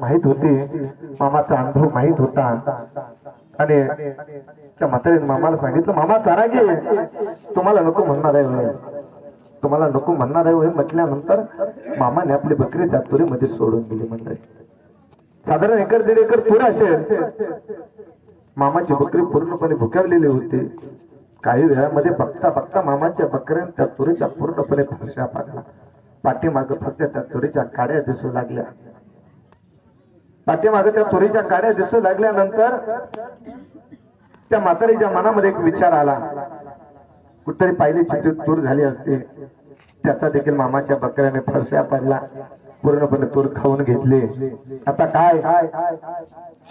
माहीत होती. मामाचा अनुभव माहीत होता. आणि त्या म्हातारीने मामाला सांगितलं मामा चारा घे. तुम्हाला नको म्हणणार आहे होय. तुम्हाला नको म्हणणार आहे होय म्हटल्यानंतर मामाने आपली बकरी त्या तुरीमध्ये सोडून दिली मंडळी साधारण एकर दीड एकर तूर असेल. मामाची बकरी पूर्णपणे भुकावलेली होती. काही वेळामध्ये बघता बघता मामाच्या बकऱ्याने त्या तुरीच्या पूर्णपणे फरशा पाडला. पाठीमाग फक्त त्या तुरीच्या काड्या दिसू लागल्या. पाठीमाग त्या तुरीच्या काड्या दिसू लागल्यानंतर त्या म्हातारीच्या मनामध्ये एक विचार आला. कुठतरी पाहिली चिठी तूर झाली असते. त्याचा देखील मामाच्या बकऱ्याने फरशा पडला. पूर्णपणे तूर खाऊन घेतली. आता काय?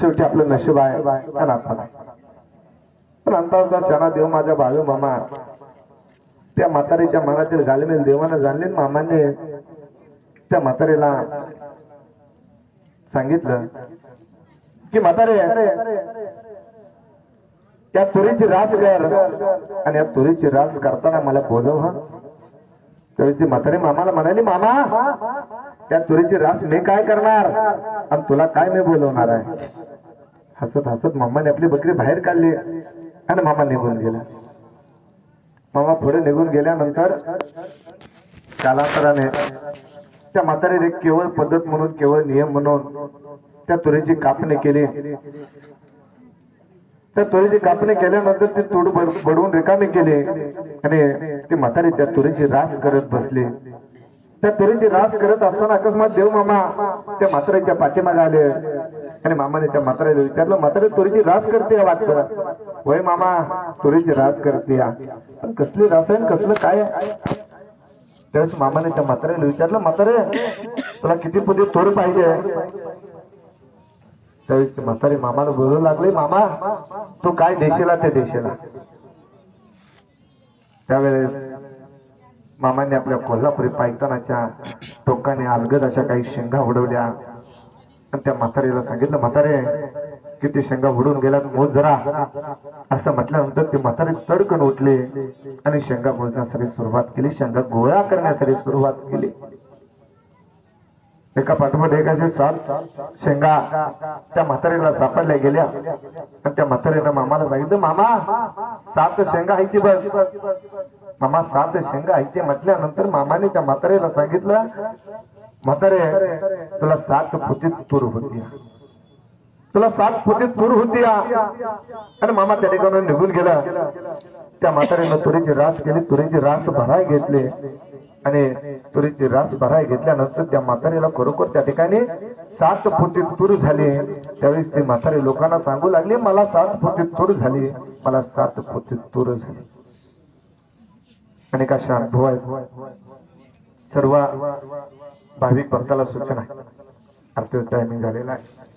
शेवटी आपलं नशीब आहे. आपण. पण अंताचा क्षणा देव माझा बाळू मामा. त्या म्हातारीच्या मनातील घालमेल देवानं जाणले मामाने. त्या म्हातारीला सांगितलं की म्हातारे त्या तुरीची रास कर आणि या तुरीची रास करताना मला बोलव हा. त्यावेळी ती म्हातारी मामाला म्हणाली मामा त्या तुरीची रास मी काय करणार? आणि तुला काय मी बोलवणार आहे? हसत हसत मामाने आपली बकरी बाहेर काढली आणि मामा निघून गेला. मामा पुढे निघून गेल्यानंतर कालांतराने त्या म्हातारीने केवळ पद्धत म्हणून केवळ नियम म्हणून त्या तुरीची कापणी केली. त्या तुरीची कापणी केल्यानंतर ती तूड बडवून रिकामी केली आणि ती म्हातारी त्या तुरीची रास करत बसली. त्या तुरीची रास करत असताना अकस्मात देव मामा त्या म्हातारीच्या पाठीमागे आले आणि मामाने त्या म्हातारीला विचारलं म्हातारी तुरीची रास करते वाटतं होय मामा तुरीची रास करते कसली रासायन कसलं काय त्यावेळेस मामाने त्या म्हाताऱ्याला विचारलं म्हातारे तुला किती पुढे तोर पाहिजे? त्यावेळेस म्हातारे म्हातारी मामाला बोलू लागले मामा तू काय देशीला ते देशीला. त्यावेळेस मामाने आपल्या कोल्हापुरी पायतानाच्या टोकाने अलगद अशा काही शेंगा उडवल्या. आणि त्या म्हातारीला सांगितलं म्हातारे किती शेंगा उडून गेला मोज जरा. असं म्हटल्यानंतर ते म्हातारे तडकन उठले आणि शेंगा बोलण्यासाठी सुरुवात केली. शेंगा गोळा करण्यासाठी सुरुवात केली. एका पाठोपाठ एक असे सात शेंगा त्या म्हातारीला सापडल्या गेल्या. आणि त्या म्हातारीनं मामाला सांगितलं मामा सात शेंगा आहे ती बघ. मामा सात शेंगा आहे ते म्हटल्यानंतर मामाने त्या म्हातारीला सांगितलं म्हातारे तुला सात फुटीत तूर होती. तुला सात पोती तूर होती आणि मामा त्या ठिकाणी निघून गेला. त्या म्हातारीनं तुरीची रास केली. तुरीची रास भराय घेतली. आणि तुरीची रास भराय घेतल्यानंतर त्या म्हातारीला खरोखर त्या ठिकाणी सात फुटी तूर झाली. त्यावेळेस ती म्हातारी लोकांना सांगू लागली मला सात फुटी तूर झाली. मला सात फुटी तूर झाली. अनेक अशा अनुभव आहेत सर्व भाविक भक्ताला सूचना आहे. टायमिंग झालेला आहे.